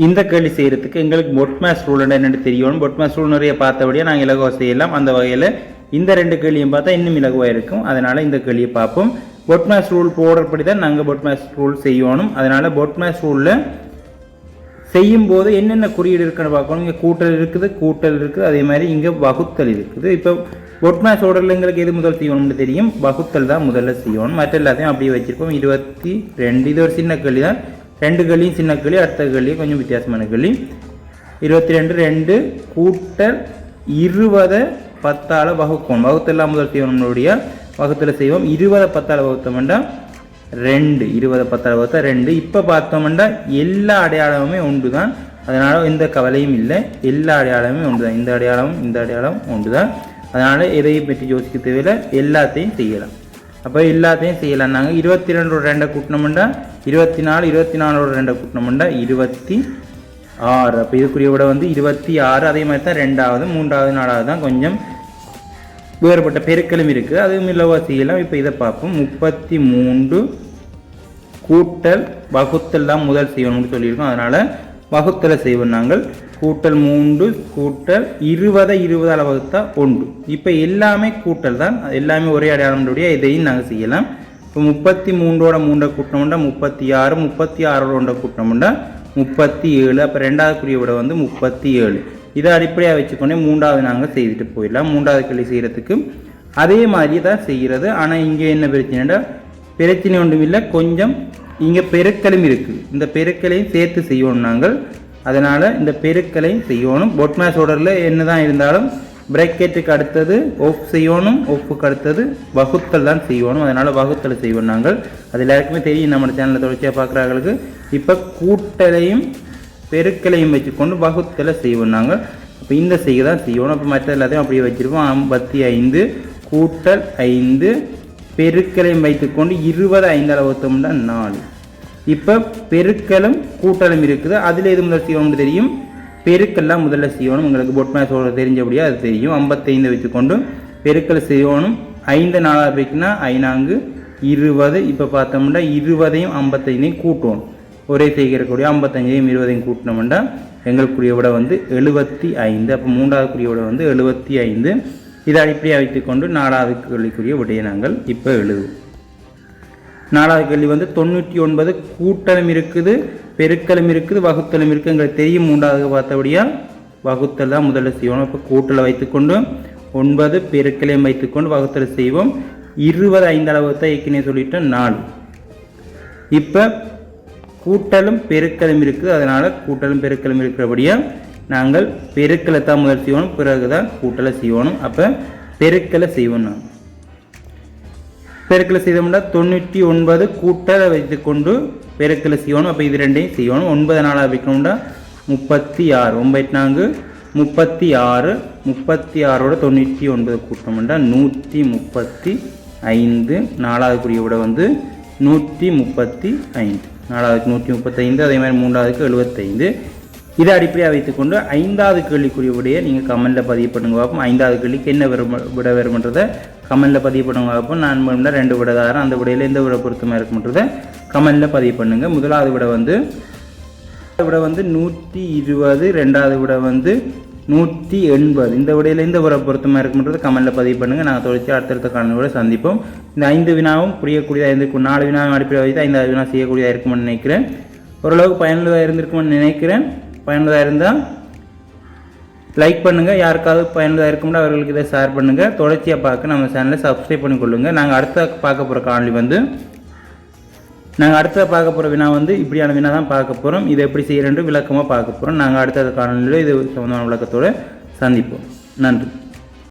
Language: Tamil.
இந்த கேள்வி செய்கிறதுக்கு எங்களுக்கு பொட்மேஸ் ரூல் என்னென்னு தெரியும் பொட்மேஸ் ரூல் நிறைய பார்த்தபடியே நாங்கள் இலகுவாக செய்யலாம். அந்த வகையில் இந்த ரெண்டு கேள்வியும் பார்த்தா இன்னும் இலகுவாக இருக்கும். அதனால் இந்த கேள்வியை பார்ப்போம். பொட்மேஸ் ரூல் போடுறபடி தான் நாங்கள் பொட்மேஸ் ரூல் செய்யணும். அதனால் பொட்மேஸ் ரூலில் செய்யும் போது என்னென்ன குறியீடு இருக்குன்னு பார்க்கணும். இங்கே கூட்டல் இருக்குது கூட்டல் இருக்குது. அதே மாதிரி இங்கே வகுத்தல் இருக்குது. இப்போ பொட்மேஸ் ஓடரில் எங்களுக்கு எது முதல் செய்யணும்னு தெரியும்? வகுத்தல் தான் முதல்ல செய்யணும். மற்ற எல்லாத்தையும் அப்படியே வச்சுருப்போம். இருபத்தி ரெண்டு. இது ஒரு சின்ன கேள்வி தான் ரெண்டு கள்ளியும் சின்ன களி அடுத்த களி கொஞ்சம் வித்தியாசமான களி. இருபத்தி ரெண்டு ரெண்டு கூட்டல் இருபதை பத்தால் வகுக்கணும் வகுத்தெல்லாம் முதல் செய்வோம் நம்மளுடைய. வகுத்தில் செய்வோம். இருபதை பத்தால் வகுத்தோம்னா ரெண்டு. இருபதை பத்தால் வகுத்தா ரெண்டு. இப்போ பார்த்தோம்னா எல்லா அடையாளமுமே உண்டு தான் அதனால் எந்த கவலையும் இல்லை. எல்லா அடையாளமுமே உண்டு தான் இந்த அடையாளமும் இந்த அடையாளம் உண்டு தான் அதனால் எதையும் பற்றி யோசிக்க தேவையில்லை. எல்லாத்தையும் செய்யலாம். அப்போ எல்லாத்தையும் செய்யலாம் நாங்கள் இருபத்தி ரெண்டோட ரெண்டை கூட்டினோம்டா இருபத்தி நாலு இருபத்தி நாலோட ரெண்டை கூட்டினோம்டா இருபத்தி ஆறு அப்போ இதுக்குரிய விட வந்து இருபத்தி ஆறு அதே மாதிரி தான் ரெண்டாவது மூன்றாவது நாலாவது தான் கொஞ்சம் வேறுபட்ட பெருக்களும் இருக்குது. அதுவும் இல்லவா செய்யலாம். இப்போ இதை பார்ப்போம். முப்பத்தி மூன்று கூட்டல் வகுத்தல் தான் முதல் செய்வணும்னு சொல்லியிருக்கோம். அதனால் வகுத்தலை செய்வோம் நாங்கள். கூட்டல் மூன்று கூட்டல் இருபதை இருபதால் வகுத்தா ஒன்று. இப்போ எல்லாமே கூட்டல் தான். எல்லாமே ஒரே அடையாளம்னுடைய இதையும் நாங்கள் செய்யலாம். இப்போ முப்பத்தி மூன்றோட மூன்றை கூட்டினோம்னா முப்பத்தி ஆறு முப்பத்தி ஆறோட ஒன்றை கூட்டினோம்னா முப்பத்தி ஏழு அப்போ ரெண்டாவது குறிய விட வந்து முப்பத்தி ஏழு இதை அடிப்படையாக வச்சுக்கொண்டே மூன்றாவது நாங்கள் செய்துட்டு போயிடலாம். மூன்றாவது கிளி செய்கிறதுக்கு அதே மாதிரி தான் செய்கிறது ஆனால் இங்கே என்ன பிரச்சனைடா பிரச்சனை ஒன்றும் இல்லை. கொஞ்சம் இங்கே பெருக்கலும் இருக்குது. இந்த பெருக்கலையும் சேர்த்து செய்வோம் நாங்கள். அதனால் இந்த பெருக்கலையும் செய்யணும். பொட்மேஸ் ஓடரில் என்ன தான் இருந்தாலும் பிரேக்கெட்டுக்கு அடுத்தது ஒஃப் செய்யணும் ஒஃப்புக்கு அடுத்தது வகுத்தல் தான் செய்யணும். அதனால் வகுத்தல் செய்வோம் நாங்கள். அது எல்லாருக்குமே தெரியும் நம்ம சேனலில் தொடர்ச்சியாக பார்க்குறாங்களுக்கு இப்போ கூட்டலையும் பெருக்கலையும் வச்சுக்கொண்டு வகுத்தலை செய்வோம் நாங்கள். அப்போ இந்த செய்ய தான் செய்யணும். அப்போ மற்ற எல்லாத்தையும் அப்படியே வச்சுருப்போம். ஐம்பத்தி ஐந்து கூட்டல் ஐந்து பெருக்கலையும் வைத்துக்கொண்டு இருபது ஐந்தால் வகுத்தோம்னா நாலு. இப்போ பெருக்கலும் கூட்டலும் இருக்குது. அதில் எது முதல் செய்வோம்னு தெரியும்? பெருக்கெல்லாம் முதல்ல செய்யணும் உங்களுக்கு பொட்மேஸோட தெரிஞ்சபடியாக அது தெரியும். ஐம்பத்தைந்து வச்சுக்கொண்டு பெருக்கல் செய்யணும் ஐந்து நாலாவது போய்க்குன்னா ஐநான்கு இருபது. இப்போ பார்த்தோம்னா இருபதையும் ஐம்பத்தைந்தையும் கூட்டுவோம். ஒரே செய்கிறக்கூடிய ஐம்பத்தஞ்சையும் இருபதையும் கூட்டினோம்னா எங்களுக்குரிய விட வந்து எழுபத்தி ஐந்து அப்போ மூன்றாவது குறிய விட வந்து எழுபத்தி ஐந்து இதை அடிப்படையாக வைத்துக்கொண்டு நாலாவது விடையை நாங்கள் இப்போ எழுதுவோம். நாலாவது கேள்வி வந்து தொண்ணூற்றி ஒன்பது கூட்டலும் இருக்குது பெருக்கலும் இருக்குது வகுத்தலும் இருக்குது எங்களுக்கு தெரியும். மூன்றாவது பார்த்தபடியாக வகுத்தல் தான் முதல்ல செய்வோம். இப்போ கூட்டலை வைத்துக்கொண்டு ஒன்பது பெருக்கலையும் வைத்துக்கொண்டு வகுத்தல் செய்வோம். இருபது ஐந்து அளவு ஏற்கனவே சொல்லிட்டோம் நாலு. இப்போ கூட்டலும் பெருக்கலும் இருக்குது. அதனால் கூட்டலும் பெருக்கலும் இருக்கிறபடியாக நாங்கள் பெருக்கலை தான் முதல் செய்வோம். பிறகு தான் கூட்டலை செய்வோம். அப்போ பெருக்கலை செய்வோம் நாங்கள் பெருக்கலை செய்தோம்னா தொண்ணூற்றி ஒன்பது கூட்டலை வைத்துக்கொண்டு பெருக்கலை செய்யணும். அப்போ இது ரெண்டையும் செய்யணும். ஒன்பது நாளாக வைக்கணும்னா முப்பத்தி ஆறு. ஒன்பது நான்கு முப்பத்தி ஆறு முப்பத்தி ஆறோட தொண்ணூற்றி ஒன்பது கூட்டம்னா நூற்றி முப்பத்தி ஐந்து. நாலாவது குறிய விட வந்து நூற்றி முப்பத்தி ஐந்து. நாலாவதுக்கு நூற்றி முப்பத்தைந்து அதே மாதிரி மூன்றாவதுக்கு எழுபத்தைந்து இதை அடிப்படையாக வைத்துக்கொண்டு ஐந்தாவது கேள்விக்குரிய விடையை நீங்கள் கமெண்டில் பதிவு பண்ணுங்க. பார்ப்போம். ஐந்தாவது கேள்விக்கு என்ன விட வருமன்றதை கமெண்டில் பதிவு பண்ணுவாங்க அப்போ நான் வேணும்னா ரெண்டு விடை தரேன் அந்த விடையில் எந்த விடை பொருத்தமாக இருக்குன்றதை கமெண்டில் பதிவு பண்ணுங்கள் முதலாவது விட வந்து விட வந்து நூற்றி இருபது ரெண்டாவது விட வந்து நூற்றி எண்பது. இந்த விடையில் இந்த உரை பொருத்தமாக இருக்குன்றது கமெண்டில் பதிவு பண்ணுங்கள் நாங்கள் தொடர்ச்சி அடுத்தடுத்த காலங்களோட சந்திப்போம். இந்த ஐந்து வினாவும் புரியக்கூடியதாக இருந்திருக்கும். நாலு வினாவும் அடிப்படை வைத்து ஐந்தாவது வினா செய்யக்கூடியதாக இருக்கும்னு நினைக்கிறேன். ஓரளவுக்கு பயனுள்ளதாக இருந்திருக்கும்னு நினைக்கிறேன். பயனுள்ளதாக இருந்தால் லைக் பண்ணுங்கள் யாருக்காவது பயனுள்ளதாக இருக்கும்னா அவர்களுக்கு இதை ஷேர் பண்ணுங்கள் தொடர்ச்சியாக பார்க்க நம்ம சேனலை சப்ஸ்கிரைப் பண்ணிக்கொள்ளுங்கள் நாங்கள் அடுத்த பார்க்க போகிற காணொலி வந்து நாங்கள் அடுத்த பார்க்க போகிற வினா வந்து இப்படியான வினா தான் பார்க்க போகிறோம் இதை எப்படி செய்யறேன்னு விளக்கமாக பார்க்க போகிறோம் நாங்கள் அடுத்த காணொலியில் இது சம்மந்தமான விளக்கத்தோடு சந்திப்போம். நன்றி.